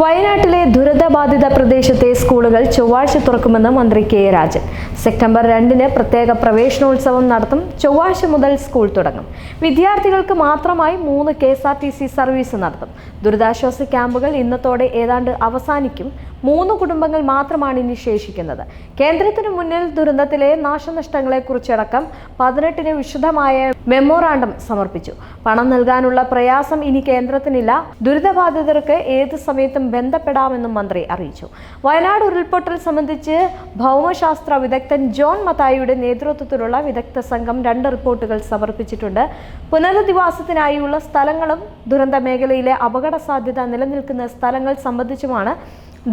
വയനാട്ടിലെ ദുരിതബാധിത പ്രദേശത്തെ സ്കൂളുകൾ ചൊവ്വാഴ്ച തുറക്കുമെന്ന് മന്ത്രി കെ രാജൻ. സെപ്റ്റംബർ രണ്ടിന് പ്രത്യേക പ്രവേശനോത്സവം നടത്തും. ചൊവ്വാഴ്ച മുതൽ സ്കൂൾ തുടങ്ങും. വിദ്യാർത്ഥികൾക്ക് മാത്രമായി മൂന്ന് K S R T C service നടത്തും. ദുരിതാശ്വാസ ക്യാമ്പുകൾ ഇന്നത്തോടെ ഏതാണ്ട് അവസാനിക്കും. മൂന്ന് കുടുംബങ്ങൾ മാത്രമാണ് ഇനി ശേഷിക്കുന്നത്. കേന്ദ്രത്തിനു മുന്നിൽ ദുരന്തത്തിലെ നാശനഷ്ടങ്ങളെക്കുറിച്ചടക്കം പതിനെട്ടിന് വിശദമായ മെമ്മോറാണ്ടം സമർപ്പിച്ചു. പണം നൽകാനുള്ള പ്രയാസം ഇനി കേന്ദ്രത്തിനില്ല. ദുരിതബാധിതർക്ക് ഏത് സമയത്തും ബന്ധപ്പെടാമെന്നും മന്ത്രി അറിയിച്ചു. വയനാട് ഉരുൾപൊട്ടൽ സംബന്ധിച്ച് ഭൗമശാസ്ത്ര വിദഗ്ധൻ ജോൺ മത്തായിയുടെ നേതൃത്വത്തിലുള്ള വിദഗ്ധ സംഘം രണ്ട് റിപ്പോർട്ടുകൾ സമർപ്പിച്ചിട്ടുണ്ട്. പുനരധിവാസത്തിനായുള്ള സ്ഥലങ്ങളും ദുരന്ത മേഖലയിലെ അപകട സാധ്യത നിലനിൽക്കുന്ന സ്ഥലങ്ങൾ സംബന്ധിച്ചുമാണ്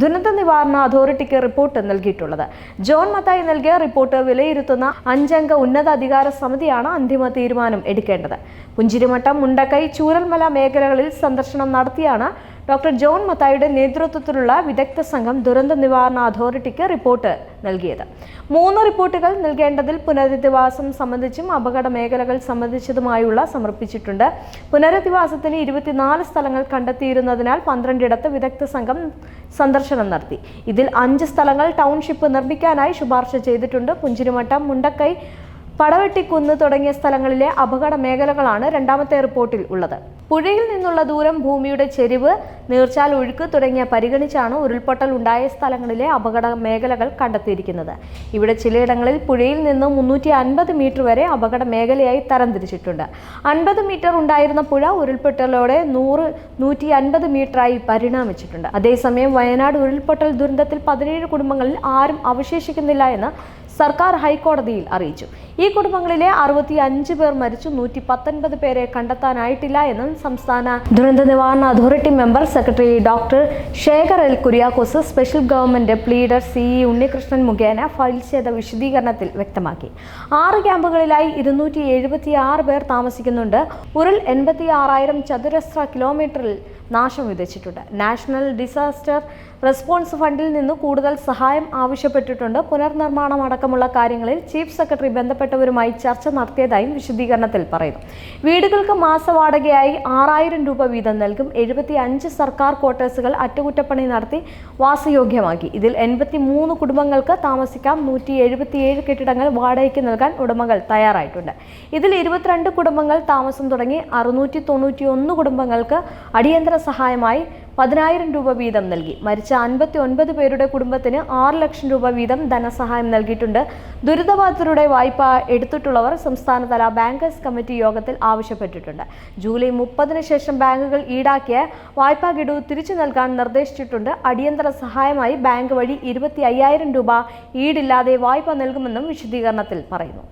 ദുരന്ത നിവാരണ അതോറിറ്റിക്ക് റിപ്പോർട്ട് നൽകിയിട്ടുള്ളത്. ജോൺ മത്തായി നൽകിയ റിപ്പോർട്ട് വിലയിരുത്തുന്ന അഞ്ചംഗ ഉന്നത അധികാര സമിതിയാണ് അന്തിമ തീരുമാനം എടുക്കേണ്ടത്. പുഞ്ചിരിമട്ടം മുണ്ടക്കൈ ചൂരൽമല മേഖലകളിൽ സന്ദർശനം നടത്തിയാണ് ഡോക്ടർ ജോൺ മത്തായിയുടെ നേതൃത്വത്തിലുള്ള വിദഗ്ധ സംഘം ദുരന്ത നിവാരണ അതോറിറ്റിക്ക് റിപ്പോർട്ട് നൽകിയത്. മൂന്ന് റിപ്പോർട്ടുകൾ നൽകേണ്ടതിൽ പുനരധിവാസം സംബന്ധിച്ചും അപകട മേഖലകൾ സംബന്ധിച്ചതുമായുള്ള സമർപ്പിച്ചിട്ടുണ്ട്. പുനരധിവാസത്തിന് ഇരുപത്തിനാല് സ്ഥലങ്ങൾ കണ്ടെത്തിയിരുന്നതിനാൽ പന്ത്രണ്ടിടത്ത് വിദഗ്ധ സംഘം സന്ദർശനം നടത്തി. ഇതിൽ അഞ്ച് സ്ഥലങ്ങൾ ടൗൺഷിപ്പ് നിർമ്മിക്കാനായി ശുപാർശ ചെയ്തിട്ടുണ്ട്. പുഞ്ചിരിമട്ടം മുണ്ടക്കൈ പടവെട്ടിക്കുന്ന് തുടങ്ങിയ സ്ഥലങ്ങളിലെ അപകട മേഖലകളാണ് രണ്ടാമത്തെ റിപ്പോർട്ടിൽ ഉള്ളത്. പുഴയിൽ നിന്നുള്ള ദൂരം ഭൂമിയുടെ ചെരിവ് നീർച്ചാൽ ഒഴുക്ക് തുടങ്ങിയ പരിഗണിച്ചാണ് ഉരുൾപൊട്ടൽ ഉണ്ടായ സ്ഥലങ്ങളിലെ അപകട മേഖലകൾ കണ്ടെത്തിയിരിക്കുന്നത്. ഇവിടെ ചിലയിടങ്ങളിൽ പുഴയിൽ നിന്ന് മുന്നൂറ്റി അൻപത് മീറ്റർ വരെ അപകട മേഖലയായി തരംതിരിച്ചിട്ടുണ്ട്. അൻപത് മീറ്റർ ഉണ്ടായിരുന്ന പുഴ ഉരുൾപൊട്ടലോടെ നൂറ് നൂറ്റി അൻപത് മീറ്ററായി പരിണാമിച്ചിട്ടുണ്ട്. അതേസമയം വയനാട് ഉരുൾപൊട്ടൽ ദുരന്തത്തിൽ പതിനേഴ് കുടുംബങ്ങളിൽ ആരും അവശേഷിക്കുന്നില്ല എന്ന് സർക്കാർ ഹൈക്കോടതിയിൽ അറിയിച്ചു. ഈ കുടുംബങ്ങളിലെ അറുപത്തി അഞ്ച് പേർ മരിച്ചു. നൂറ്റി പത്തൊൻപത് പേരെ കണ്ടെത്താനായിട്ടില്ല എന്നും സംസ്ഥാന ദുരന്ത നിവാരണ authority member secretary doctor Shekhar L Kuriakose special government pleader C E Unnikrishnan മുഖേന ഫയൽ ചെയ്ത വിശദീകരണത്തിൽ വ്യക്തമാക്കി. ആറ് ക്യാമ്പുകളിലായി ഇരുന്നൂറ്റി എഴുപത്തി ആറ് പേർ താമസിക്കുന്നുണ്ട്. ഉരുൾ എൺപത്തി ആറായിരം ചതുരശ്ര കിലോമീറ്ററിൽ നാശം വിതച്ചിട്ടുണ്ട്. നാഷണൽ ഡിസാസ്റ്റർ റെസ്പോൺസ് ഫണ്ടിൽ നിന്ന് കൂടുതൽ സഹായം ആവശ്യപ്പെട്ടിട്ടുണ്ട്. പുനർനിർമ്മാണം അടക്കമുള്ള കാര്യങ്ങളിൽ ചീഫ് സെക്രട്ടറി ബന്ധപ്പെട്ടവരുമായി ചർച്ച നടത്തിയതായും വിശദീകരണത്തിൽ പറയുന്നു. വീടുകൾക്ക് മാസവാടകയായി ആറായിരം രൂപ വീതം നൽകും. എഴുപത്തി അഞ്ച് സർക്കാർ ക്വാർട്ടേഴ്സുകൾ അറ്റകുറ്റപ്പണി നടത്തി വാസയോഗ്യമാക്കി. ഇതിൽ എൺപത്തി മൂന്ന് കുടുംബങ്ങൾക്ക് താമസിക്കാം. നൂറ്റി എഴുപത്തിയേഴ് കെട്ടിടങ്ങൾ വാടകയ്ക്ക് നൽകാൻ ഉടമകൾ തയ്യാറായിട്ടുണ്ട്. ഇതിൽ ഇരുപത്തിരണ്ട് കുടുംബങ്ങൾ താമസം തുടങ്ങി. അറുന്നൂറ്റി തൊണ്ണൂറ്റി ഒന്ന് കുടുംബങ്ങൾക്ക് അടിയന്തര സഹായമായി പതിനായിരം രൂപ വീതം നൽകി. മരിച്ച അൻപത്തി ഒൻപത് പേരുടെ കുടുംബത്തിന് ആറ് ലക്ഷം രൂപ വീതം ധനസഹായം നൽകിയിട്ടുണ്ട്. ദുരിതബാധിതരുടെ വായ്പ എടുത്തിട്ടുള്ളവർ സംസ്ഥാനതല ബാങ്കേഴ്സ് കമ്മിറ്റി യോഗത്തിൽ ആവശ്യപ്പെട്ടിട്ടുണ്ട്. ജൂലൈ മുപ്പതിന് ശേഷം ബാങ്കുകൾ ഈടാക്കിയ വായ്പാ ഗഡു തിരിച്ചു നൽകാൻ നിർദ്ദേശിച്ചിട്ടുണ്ട്. അടിയന്തര സഹായമായി ബാങ്ക് വഴി ഇരുപത്തി രൂപ ഈടില്ലാതെ വായ്പ നൽകുമെന്നും വിശദീകരണത്തിൽ പറയുന്നു.